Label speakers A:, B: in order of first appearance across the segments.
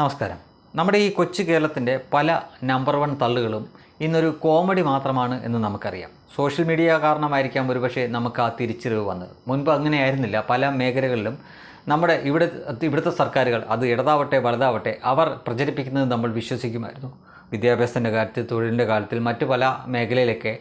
A: നമസ്കാരം. നമ്മുടെ ഈ കൊച്ചു കേരളത്തിന്റെ പല നമ്പർ വൺ തള്ളുകളും ഇന്നൊരു കോമഡി മാത്രമാണ് എന്ന് നമുക്കറിയാം. സോഷ്യൽ മീഡിയ കാരണമായിരിക്കാം ഒരുപക്ഷെ നമുക്ക് ആ തിരിച്ചറിവ് വന്നത്. മുൻപ് അങ്ങനെയായിരുന്നില്ല. പല മേഖലകളിലും നമ്മുടെ ഇവിടെ ഇവിടുത്തെ സർക്കാരുകൾ അത് ഇടതാവട്ടെ വലുതാവട്ടെ അവർ പ്രചരിപ്പിക്കുന്നത് നമ്മൾ വിശ്വസിക്കുമായിരുന്നു. വിദ്യാഭ്യാസത്തിന്റെ കാര്യത്തിൽ തൊഴിലിന്റെ കാര്യത്തിൽ മറ്റു പല മേഖലയിലൊക്കെ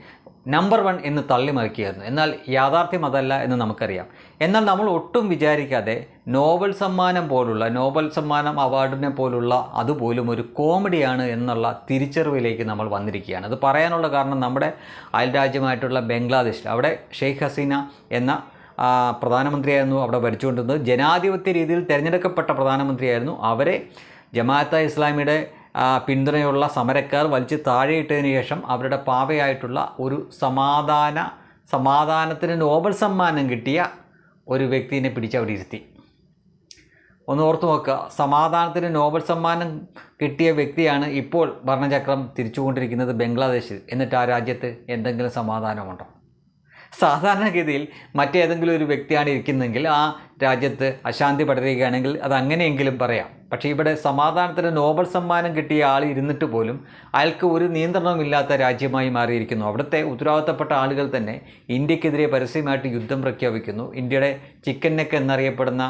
A: നമ്പർ വൺ എന്ന് തള്ളി മറിക്കുകയായിരുന്നു എന്നാൽ യാഥാർത്ഥ്യം അതല്ല എന്ന് നമുക്കറിയാം. എന്നാൽ നമ്മൾ ഒട്ടും വിചാരിക്കാതെ നോബൽ സമ്മാനം പോലുള്ള നോബൽ സമ്മാനം അവാർഡിനെ പോലുള്ള അതുപോലും ഒരു കോമഡിയാണ് എന്നുള്ള തിരിച്ചറിവിലേക്ക് നമ്മൾ വന്നിരിക്കുകയാണ്. അത് പറയാനുള്ള കാരണം നമ്മുടെ അയൽരാജ്യമായിട്ടുള്ള ബംഗ്ലാദേശിൽ അവിടെ ഷെയ്ഖ് ഹസീന എന്ന പ്രധാനമന്ത്രിയായിരുന്നു അവിടെ ഭരിച്ചുകൊണ്ടിരുന്നത്. ജനാധിപത്യ രീതിയിൽ തിരഞ്ഞെടുക്കപ്പെട്ട പ്രധാനമന്ത്രിയായിരുന്നു. അവരെ ജമാഅത്ത ഇസ്ലാമിയുടെ പിന്തുണയുള്ള സമരക്കാർ വലിച്ച് താഴെയിട്ടതിന് ശേഷം അവരുടെ പാവയായിട്ടുള്ള ഒരു സമാധാന സമാധാനത്തിന് നോബൽ സമ്മാനം കിട്ടിയ ഒരു വ്യക്തിനെ പിടിച്ച് ഇരുത്തി ഒന്ന് ഓർത്ത് നോക്കുക സമാധാനത്തിന് നോബൽ സമ്മാനം കിട്ടിയ വ്യക്തിയാണ് ഇപ്പോൾ ഭരണചക്രം തിരിച്ചുകൊണ്ടിരിക്കുന്നത് ബംഗ്ലാദേശിൽ. എന്നിട്ട് ആ രാജ്യത്ത് എന്തെങ്കിലും സമാധാനമുണ്ടോ? സാധാരണഗതിയിൽ മറ്റേതെങ്കിലും ഒരു വ്യക്തിയാണ് ഇരിക്കുന്നതെങ്കിൽ ആ രാജ്യത്ത് അശാന്തി പടരുകയാണെങ്കിൽ അത് അങ്ങനെയെങ്കിലും പറയാം. പക്ഷേ ഇവിടെ സമാധാനത്തിന് നോബൽ സമ്മാനം കിട്ടിയ ആൾ ഇരുന്നിട്ട് പോലും അയാൾക്ക് ഒരു നിയന്ത്രണമില്ലാത്ത രാജ്യമായി മാറിയിരിക്കുന്നു. അവിടുത്തെ ഉത്തരവാദിത്തപ്പെട്ട ആളുകൾ തന്നെ ഇന്ത്യക്കെതിരെ പരസ്യമായിട്ട് യുദ്ധം പ്രഖ്യാപിക്കുന്നു. ഇന്ത്യയുടെ ചിക്കൻ നെക്ക് എന്നറിയപ്പെടുന്ന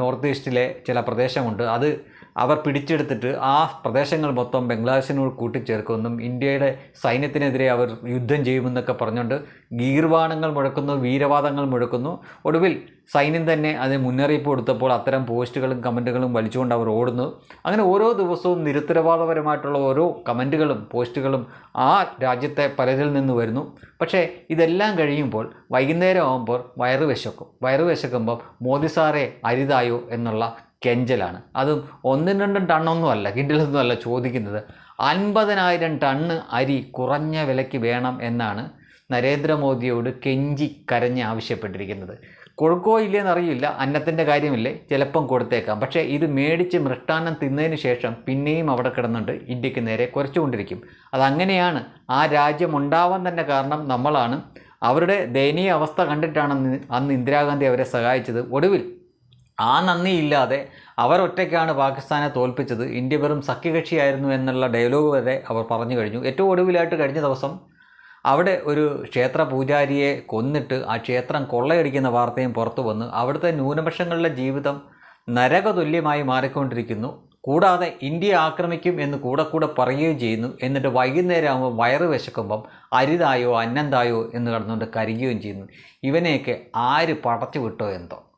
A: നോർത്ത് ഈസ്റ്റിലെ ചില പ്രദേശമുണ്ട്. അത് അവർ പിടിച്ചെടുത്തിട്ട് ആ പ്രദേശങ്ങൾ മൊത്തം ബംഗ്ലാദേശിനോട് കൂട്ടിച്ചേർക്കുമെന്നും ഇന്ത്യയുടെ സൈന്യത്തിനെതിരെ അവർ യുദ്ധം ചെയ്യുമെന്നൊക്കെ പറഞ്ഞുകൊണ്ട് ഗീർവാണങ്ങൾ മുഴക്കുന്നു വീരവാദങ്ങൾ മുഴക്കുന്നു. ഒടുവിൽ സൈന്യം തന്നെ അതിന് മുന്നറിയിപ്പ് കൊടുത്തപ്പോൾ അത്തരം പോസ്റ്റുകളും കമന്റുകളും വലിച്ചുകൊണ്ട് അവർ ഓടുന്നു. അങ്ങനെ ഓരോ ദിവസവും നിരുത്തരവാദപരമായിട്ടുള്ള ഓരോ കമന്റുകളും പോസ്റ്റുകളും ആ രാജ്യത്തെ പലരിൽ നിന്ന് വരുന്നു. പക്ഷേ ഇതെല്ലാം കഴിയുമ്പോൾ വൈകുന്നേരം ആകുമ്പോൾ വയറ് വിശക്കും വയറ് വിശക്കുമ്പോൾ മോദി സാറേ അരിതായോ എന്നുള്ള കെഞ്ചലാണ്. അതും ഒന്നും രണ്ടും ടണ്ണൊന്നും അല്ല കിൻഡിലൊന്നും അല്ല ചോദിക്കുന്നത്. അൻപതിനായിരം ടണ്ണ് അരി കുറഞ്ഞ വിലയ്ക്ക് വേണം എന്നാണ് നരേന്ദ്രമോദിയോട് കെഞ്ചി കരഞ്ഞ് ആവശ്യപ്പെട്ടിരിക്കുന്നത്. കൊടുക്കോ ഇല്ലയെന്ന് അറിയില്ല അന്നത്തിന്റെ കാര്യമില്ലേ ചിലപ്പം കൊടുത്തേക്കാം. പക്ഷേ ഇത് മേടിച്ച് മൃഷ്ടാന്നം തിന്നതിന് ശേഷം പിന്നെയും അവിടെ കിടന്നുണ്ട് ഇന്ത്യയ്ക്ക് നേരെ കുറച്ചുകൊണ്ടിരിക്കും. അതങ്ങനെയാണ് ആ രാജ്യം ഉണ്ടാവാൻ തന്നെ കാരണം നമ്മളാണ്. അവരുടെ ദയനീയ അവസ്ഥ കണ്ടിട്ടാണ് അന്ന് അന്ന് ഇന്ദിരാഗാന്ധി അവരെ സഹായിച്ചത്. ഒടുവിൽ ആ നന്ദിയില്ലാതെ അവർ ഒറ്റയ്ക്കാണ് പാകിസ്ഥാനെ തോൽപ്പിച്ചത്. ഇന്ത്യ വെറും സഖ്യകക്ഷിയായിരുന്നു എന്നുള്ള ഡയലോഗ് വരെ അവർ പറഞ്ഞു കഴിഞ്ഞു. ഏറ്റവും ഒടുവിലായിട്ട് കഴിഞ്ഞ ദിവസം അവിടെ ഒരു ക്ഷേത്ര പൂജാരിയെ കൊന്നിട്ട് ആ ക്ഷേത്രം കൊള്ളയടിക്കുന്ന വാർത്തയും പുറത്തു വന്ന് അവിടുത്തെ ന്യൂനപക്ഷങ്ങളുടെ ജീവിതം നരകതുല്യമായി മാറിക്കൊണ്ടിരിക്കുന്നു. കൂടാതെ ഇന്ത്യ ആക്രമിക്കും എന്ന് കൂടെ കൂടെ പറയുകയും ചെയ്യുന്നു. എന്നിട്ട് വൈകുന്നേരം ആകുമ്പോൾ വയറ് വിശക്കുമ്പം അരിതായോ അന്നന്തായോ എന്ന് കടന്നുകൊണ്ട് കരുകുകയും ചെയ്യുന്നു. ഇവനെയൊക്കെ ആര് പടച്ചു വിട്ടോ എന്തോ?